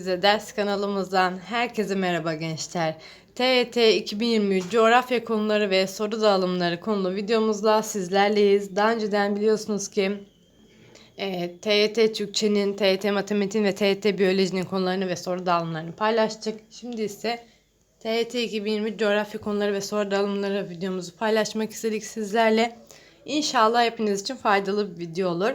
Bize ders kanalımızdan herkese merhaba gençler. TYT 2023 coğrafya konuları ve soru dağılımları konulu videomuzla sizlerleyiz. Daha önceden biliyorsunuz ki e, TYT Türkçenin, TYT Matematik'in ve TYT Biyolojinin konularını ve soru dağılımlarını paylaştık. Şimdi ise TYT 2023 coğrafya konuları ve soru dağılımları videomuzu paylaşmak istedik sizlerle. İnşallah hepiniz için faydalı bir video olur.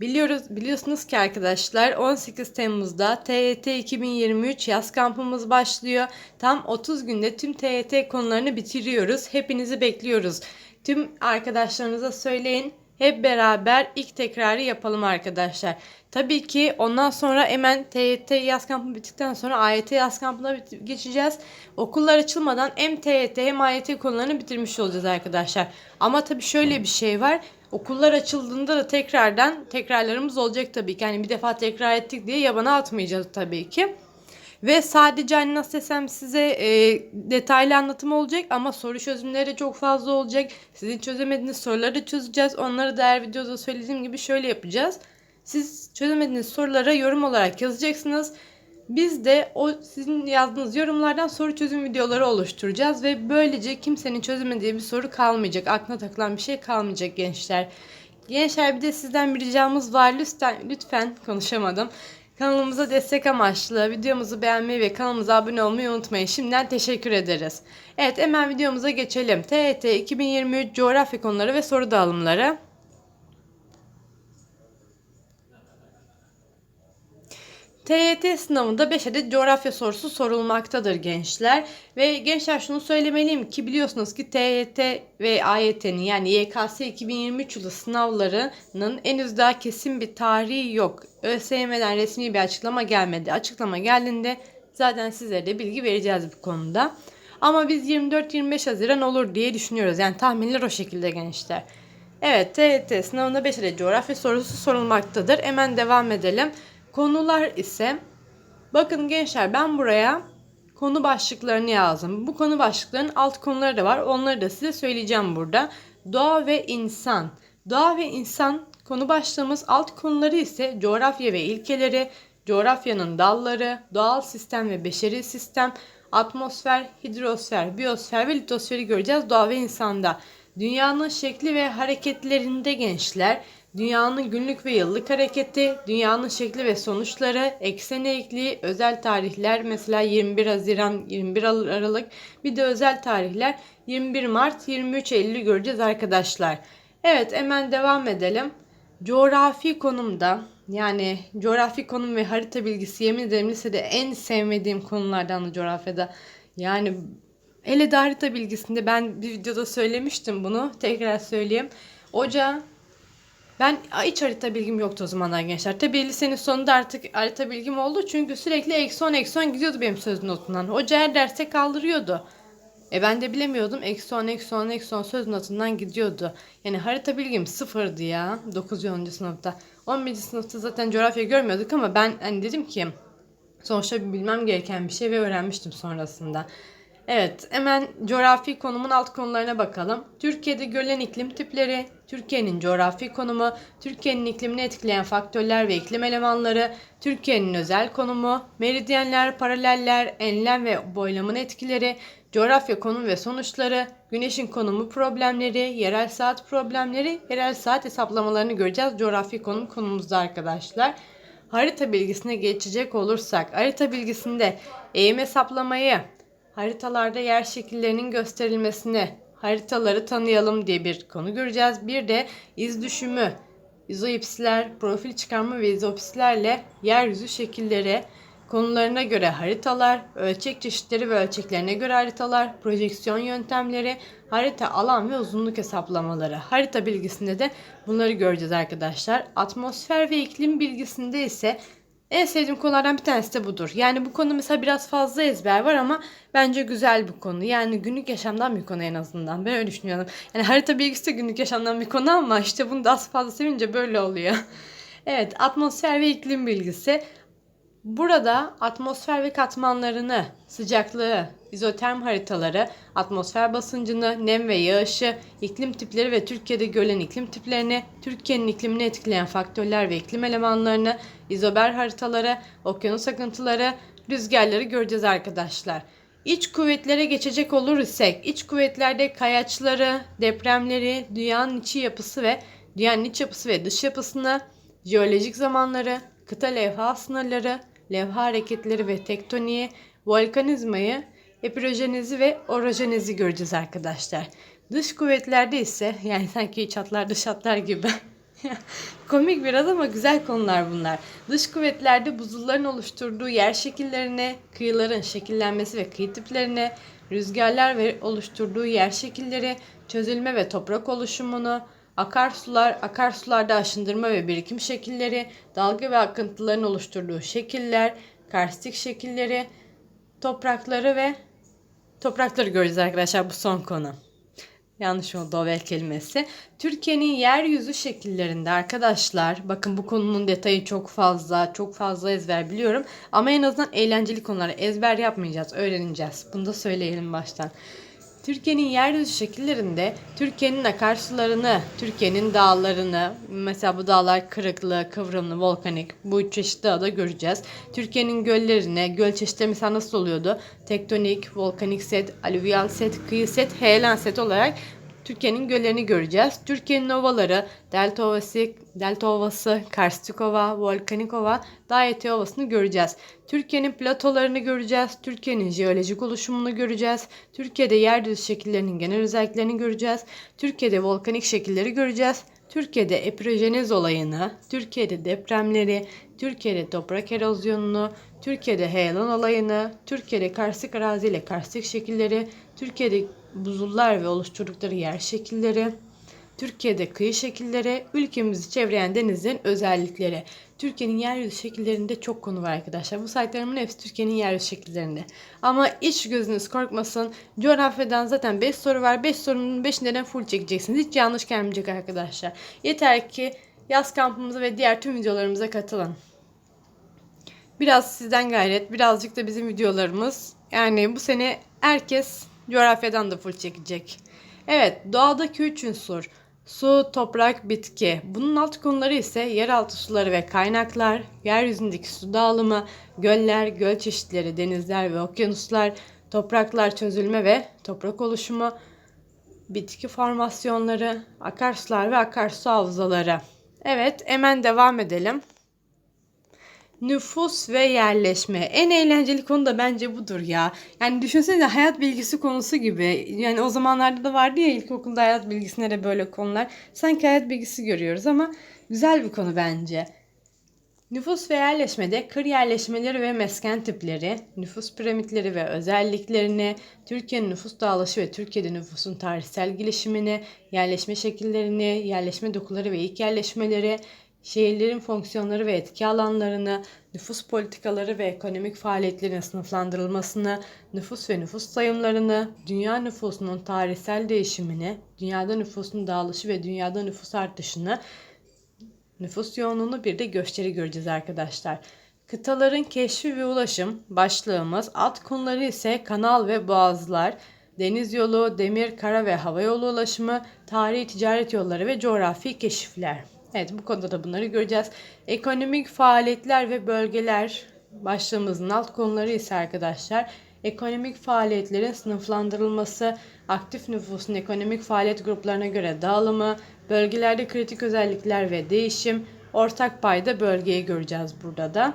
Biliyoruz, biliyorsunuz ki arkadaşlar 18 Temmuz'da TYT 2023 yaz kampımız başlıyor. Tam 30 günde tüm TYT konularını bitiriyoruz. Hepinizi bekliyoruz. Tüm arkadaşlarınıza söyleyin. Hep beraber ilk tekrarı yapalım arkadaşlar. Tabii ki ondan sonra hemen TYT yaz kampı bittikten sonra AYT yaz kampına geçeceğiz. Okullar açılmadan hem TYT hem AYT konularını bitirmiş olacağız arkadaşlar. Ama tabii şöyle bir şey var. Okullar açıldığında da tekrardan tekrarlarımız olacak tabii ki. Yani bir defa tekrar ettik diye yabana atmayacağız tabii ki. Ve sadece hani nasıl desem size e, detaylı anlatım olacak ama soru çözümleri çok fazla olacak. Sizin çözemediğiniz soruları çözeceğiz. Onları da her videoda söylediğim gibi şöyle yapacağız. Siz çözemediğiniz sorulara yorum olarak yazacaksınız. Biz de o sizin yazdığınız yorumlardan soru çözüm videoları oluşturacağız ve böylece kimsenin çözemediği bir soru kalmayacak. Aklına takılan bir şey kalmayacak gençler. Gençler bir de sizden bir ricamız var. Lütfen, lütfen konuşamadım. Kanalımıza destek amaçlı videomuzu beğenmeyi ve kanalımıza abone olmayı unutmayın. Şimdiden teşekkür ederiz. Evet hemen videomuza geçelim. TET 2023 coğrafya konuları ve soru dağılımları. TYT sınavında 5 adet coğrafya sorusu sorulmaktadır gençler. Ve gençler şunu söylemeliyim ki biliyorsunuz ki TYT ve AYT'nin yani YKS 2023 yılı sınavlarının henüz daha kesin bir tarihi yok. ÖSYM'den resmi bir açıklama gelmedi. Açıklama geldiğinde zaten sizlere de bilgi vereceğiz bu konuda. Ama biz 24-25 Haziran olur diye düşünüyoruz. Yani tahminler o şekilde gençler. Evet TYT sınavında 5 adet coğrafya sorusu sorulmaktadır. Hemen devam edelim. Konular ise bakın gençler ben buraya konu başlıklarını yazdım. Bu konu başlıklarının alt konuları da var. Onları da size söyleyeceğim burada. Doğa ve insan. Doğa ve insan konu başlığımız alt konuları ise coğrafya ve ilkeleri, coğrafyanın dalları, doğal sistem ve beşeri sistem, atmosfer, hidrosfer, biyosfer ve litosferi göreceğiz doğa ve insanda. Dünyanın şekli ve hareketlerinde gençler, dünyanın günlük ve yıllık hareketi, dünyanın şekli ve sonuçları, eksen eğikliği, özel tarihler mesela 21 Haziran, 21 Aralık, bir de özel tarihler 21 Mart, 23 Eylül göreceğiz arkadaşlar. Evet hemen devam edelim. Coğrafi konumda yani coğrafi konum ve harita bilgisi yemin ederim lisede en sevmediğim konulardan da coğrafyada. Yani hele de harita bilgisinde ben bir videoda söylemiştim bunu. Tekrar söyleyeyim. Hoca ben hiç harita bilgim yoktu o zamanlar gençler. Tabii lisenin sonunda artık harita bilgim oldu. Çünkü sürekli eksi 10 eksi 10 gidiyordu benim söz notundan. Hoca her derse kaldırıyordu. E ben de bilemiyordum. Eksi 10, eksi 10, eksi 10 söz notundan gidiyordu. Yani harita bilgim sıfırdı ya 9. 10. sınıfta. 11. sınıfta zaten coğrafya görmüyorduk ama ben hani dedim ki sonuçta bilmem gereken bir şey ve öğrenmiştim sonrasında. Evet, hemen coğrafi konumun alt konularına bakalım. Türkiye'de görülen iklim tipleri, Türkiye'nin coğrafi konumu, Türkiye'nin iklimini etkileyen faktörler ve iklim elemanları, Türkiye'nin özel konumu, meridyenler, paraleller, enlem ve boylamın etkileri, coğrafya konum ve sonuçları, güneşin konumu problemleri, yerel saat problemleri, yerel saat hesaplamalarını göreceğiz coğrafi konum konumuzda arkadaşlar. Harita bilgisine geçecek olursak, harita bilgisinde eğim hesaplamayı, haritalarda yer şekillerinin gösterilmesini, haritaları tanıyalım diye bir konu göreceğiz. Bir de iz düşümü, izoipsiler, profil çıkarma ve izoipsilerle yeryüzü şekilleri, konularına göre haritalar, ölçek çeşitleri ve ölçeklerine göre haritalar, projeksiyon yöntemleri, harita alan ve uzunluk hesaplamaları. Harita bilgisinde de bunları göreceğiz arkadaşlar. Atmosfer ve iklim bilgisinde ise en sevdiğim konulardan bir tanesi de budur. Yani bu konu mesela biraz fazla ezber var ama bence güzel bir konu. Yani günlük yaşamdan bir konu en azından. Ben öyle düşünüyorum. Yani harita bilgisi de günlük yaşamdan bir konu ama işte bunu da az fazla sevince böyle oluyor. evet atmosfer ve iklim bilgisi. Burada atmosfer ve katmanlarını, sıcaklığı, izoterm haritaları, atmosfer basıncını, nem ve yağışı, iklim tipleri ve Türkiye'de görülen iklim tiplerini, Türkiye'nin iklimini etkileyen faktörler ve iklim elemanlarını, izober haritaları, okyanus akıntıları, rüzgarları göreceğiz arkadaşlar. İç kuvvetlere geçecek olur isek, iç kuvvetlerde kayaçları, depremleri, dünyanın içi yapısı ve dünyanın iç yapısı ve dış yapısını, jeolojik zamanları, kıta levha sınırları, levha hareketleri ve tektoniği, volkanizmayı, epirojenizi ve orojenizi göreceğiz arkadaşlar. Dış kuvvetlerde ise yani sanki çatlar dış atlar gibi. Komik biraz ama güzel konular bunlar. Dış kuvvetlerde buzulların oluşturduğu yer şekillerine, kıyıların şekillenmesi ve kıyı tiplerine, rüzgarlar ve oluşturduğu yer şekilleri, çözülme ve toprak oluşumunu, akarsular, akarsularda aşındırma ve birikim şekilleri, dalga ve akıntıların oluşturduğu şekiller, karstik şekilleri, toprakları ve toprakları göreceğiz arkadaşlar bu son konu. Yanlış oldu o vel kelimesi. Türkiye'nin yeryüzü şekillerinde arkadaşlar bakın bu konunun detayı çok fazla çok fazla ezber biliyorum. Ama en azından eğlenceli konuları ezber yapmayacağız öğreneceğiz. Bunu da söyleyelim baştan. Türkiye'nin yeryüzü şekillerinde Türkiye'nin akarsularını, Türkiye'nin dağlarını, mesela bu dağlar kırıklı, kıvrımlı, volkanik bu üç çeşit dağı da göreceğiz. Türkiye'nin göllerine, göl çeşitleri mesela nasıl oluyordu? Tektonik, volkanik set, alüvyal set, kıyı set, heyelan set olarak Türkiye'nin göllerini göreceğiz. Türkiye'nin ovaları, Delta Ovası, Delta Ovası, Karstik Ova, Volkanik Ova, Dağ Eteği Ovası'nı göreceğiz. Türkiye'nin platolarını göreceğiz. Türkiye'nin jeolojik oluşumunu göreceğiz. Türkiye'de yeryüzü şekillerinin genel özelliklerini göreceğiz. Türkiye'de volkanik şekilleri göreceğiz. Türkiye'de epirojeniz olayını, Türkiye'de depremleri, Türkiye'de toprak erozyonunu, Türkiye'de heyelan olayını, Türkiye'de karstik arazi ile karstik şekilleri, Türkiye'de buzullar ve oluşturdukları yer şekilleri, Türkiye'de kıyı şekilleri, ülkemizi çevreyen denizlerin özellikleri. Türkiye'nin yeryüzü şekillerinde çok konu var arkadaşlar. Bu saydıklarımın hepsi Türkiye'nin yeryüzü şekillerinde. Ama iç gözünüz korkmasın. Coğrafyadan zaten 5 soru var. 5 sorunun 5'inden full çekeceksiniz. Hiç yanlış gelmeyecek arkadaşlar. Yeter ki yaz kampımıza ve diğer tüm videolarımıza katılın. Biraz sizden gayret, birazcık da bizim videolarımız. Yani bu sene herkes coğrafyadan da full çekecek. Evet, doğadaki üç unsur. Su, toprak, bitki. Bunun alt konuları ise yeraltı suları ve kaynaklar, yeryüzündeki su dağılımı, göller, göl çeşitleri, denizler ve okyanuslar, topraklar çözülme ve toprak oluşumu, bitki formasyonları, akarsular ve akarsu havzaları. Evet, hemen devam edelim. Nüfus ve yerleşme. En eğlenceli konu da bence budur ya. Yani düşünsene hayat bilgisi konusu gibi. Yani o zamanlarda da vardı ya ilkokulda hayat bilgisine de böyle konular. Sanki hayat bilgisi görüyoruz ama güzel bir konu bence. Nüfus ve yerleşmede kır yerleşmeleri ve mesken tipleri, nüfus piramitleri ve özelliklerini, Türkiye'nin nüfus dağılışı ve Türkiye'de nüfusun tarihsel gelişimini, yerleşme şekillerini, yerleşme dokuları ve ilk yerleşmeleri, şehirlerin fonksiyonları ve etki alanlarını, nüfus politikaları ve ekonomik faaliyetlerin sınıflandırılmasını, nüfus ve nüfus sayımlarını, dünya nüfusunun tarihsel değişimini, dünyada nüfusun dağılışı ve dünyada nüfus artışını, nüfus yoğunluğunu bir de gösteri göreceğiz arkadaşlar. Kıtaların keşfi ve ulaşım başlığımız, alt konuları ise kanal ve boğazlar, deniz yolu, demir, kara ve hava yolu ulaşımı, tarihi ticaret yolları ve coğrafi keşifler. Evet bu konuda da bunları göreceğiz. Ekonomik faaliyetler ve bölgeler başlığımızın alt konuları ise arkadaşlar ekonomik faaliyetlerin sınıflandırılması, aktif nüfusun ekonomik faaliyet gruplarına göre dağılımı, bölgelerde kritik özellikler ve değişim, ortak payda bölgeyi göreceğiz burada da.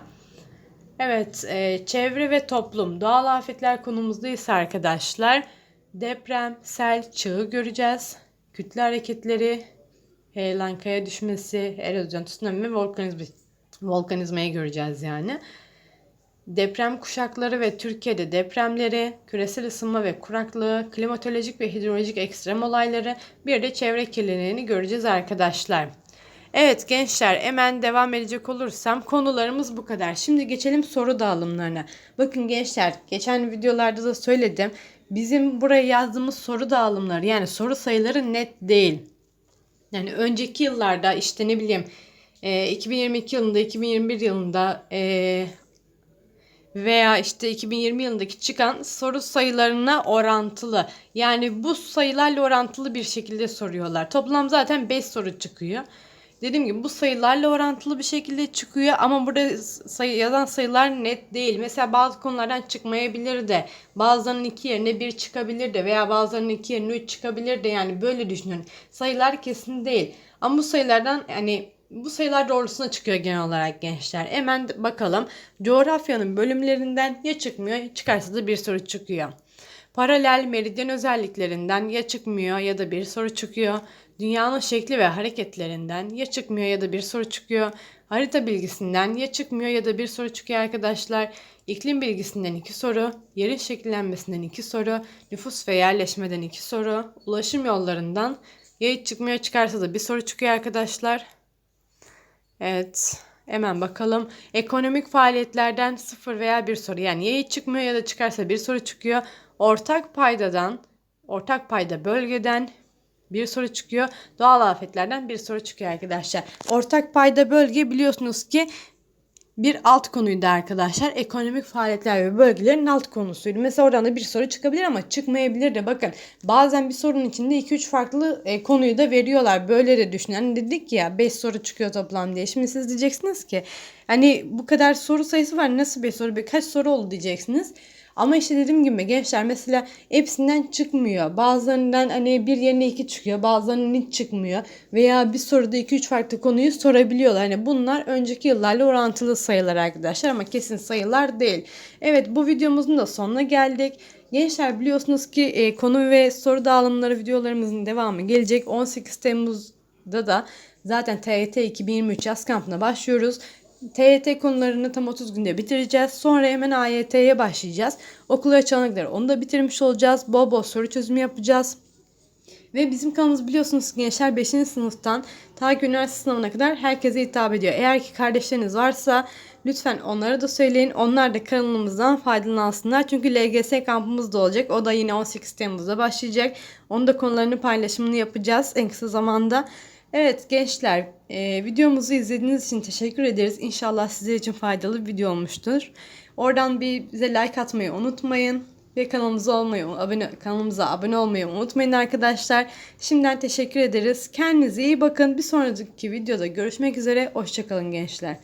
Evet, e, çevre ve toplum, doğal afetler konumuzda ise arkadaşlar deprem, sel, çağı göreceğiz. Kütle hareketleri, heyelan kaya düşmesi, erozyon, tsunami ve volkanizma, volkanizmayı göreceğiz yani. Deprem kuşakları ve Türkiye'de depremleri, küresel ısınma ve kuraklığı, klimatolojik ve hidrolojik ekstrem olayları, bir de çevre kirliliğini göreceğiz arkadaşlar. Evet gençler hemen devam edecek olursam konularımız bu kadar. Şimdi geçelim soru dağılımlarına. Bakın gençler geçen videolarda da söyledim. Bizim buraya yazdığımız soru dağılımları yani soru sayıları net değil. Yani önceki yıllarda işte ne bileyim e, 2022 yılında 2021 yılında e, veya işte 2020 yılındaki çıkan soru sayılarına orantılı. Yani bu sayılarla orantılı bir şekilde soruyorlar. Toplam zaten 5 soru çıkıyor. Dediğim gibi bu sayılarla orantılı bir şekilde çıkıyor ama burada sayı, yazan sayılar net değil. Mesela bazı konulardan çıkmayabilir de bazılarının 2 yerine 1 çıkabilir de veya bazılarının 2 yerine 3 çıkabilir de yani böyle düşünün. Sayılar kesin değil. Ama bu sayılardan yani bu sayılar doğrultusuna çıkıyor genel olarak gençler. Hemen bakalım. Coğrafyanın bölümlerinden ya çıkmıyor çıkarsa da bir soru çıkıyor. Paralel meridyen özelliklerinden ya çıkmıyor ya da bir soru çıkıyor. Dünyanın şekli ve hareketlerinden ya çıkmıyor ya da bir soru çıkıyor. Harita bilgisinden ya çıkmıyor ya da bir soru çıkıyor arkadaşlar. İklim bilgisinden iki soru, yerin şekillenmesinden iki soru, nüfus ve yerleşmeden iki soru, ulaşım yollarından ya hiç çıkmıyor çıkarsa da bir soru çıkıyor arkadaşlar. Evet. Hemen bakalım. Ekonomik faaliyetlerden sıfır veya bir soru. Yani ya hiç çıkmıyor ya da çıkarsa bir soru çıkıyor. Ortak paydadan, ortak payda bölgeden bir soru çıkıyor. Doğal afetlerden bir soru çıkıyor arkadaşlar. Ortak payda bölge biliyorsunuz ki bir alt konuydu arkadaşlar. Ekonomik faaliyetler ve bölgelerin alt konusuydu. Mesela oradan da bir soru çıkabilir ama çıkmayabilir de bakın. Bazen bir sorunun içinde 2-3 farklı e, konuyu da veriyorlar. Böyle de düşünün. Hani dedik ya 5 soru çıkıyor toplam diye. Şimdi siz diyeceksiniz ki hani bu kadar soru sayısı var nasıl bir soru birkaç soru oldu diyeceksiniz. Ama işte dediğim gibi gençler mesela hepsinden çıkmıyor. Bazılarından hani bir yerine iki çıkıyor. Bazılarının hiç çıkmıyor. Veya bir soruda iki üç farklı konuyu sorabiliyorlar. Hani bunlar önceki yıllarla orantılı sayılar arkadaşlar ama kesin sayılar değil. Evet bu videomuzun da sonuna geldik. Gençler biliyorsunuz ki e, konu ve soru dağılımları videolarımızın devamı gelecek. 18 Temmuz'da da zaten TYT 2023 yaz kampına başlıyoruz. TYT konularını tam 30 günde bitireceğiz. Sonra hemen AYT'ye başlayacağız. Okula açılana onu da bitirmiş olacağız. Bol bol soru çözümü yapacağız. Ve bizim kanalımız biliyorsunuz gençler 5. sınıftan ta ki üniversite sınavına kadar herkese hitap ediyor. Eğer ki kardeşleriniz varsa lütfen onlara da söyleyin. Onlar da kanalımızdan faydalansınlar. Çünkü LGS kampımız da olacak. O da yine 18 Temmuz'da başlayacak. Onun da konularını paylaşımını yapacağız en kısa zamanda. Evet gençler e, videomuzu izlediğiniz için teşekkür ederiz. İnşallah sizler için faydalı bir video olmuştur. Oradan bir bize like atmayı unutmayın. Ve kanalımıza olmayı, abone, kanalımıza abone olmayı unutmayın arkadaşlar. Şimdiden teşekkür ederiz. Kendinize iyi bakın. Bir sonraki videoda görüşmek üzere. Hoşçakalın gençler.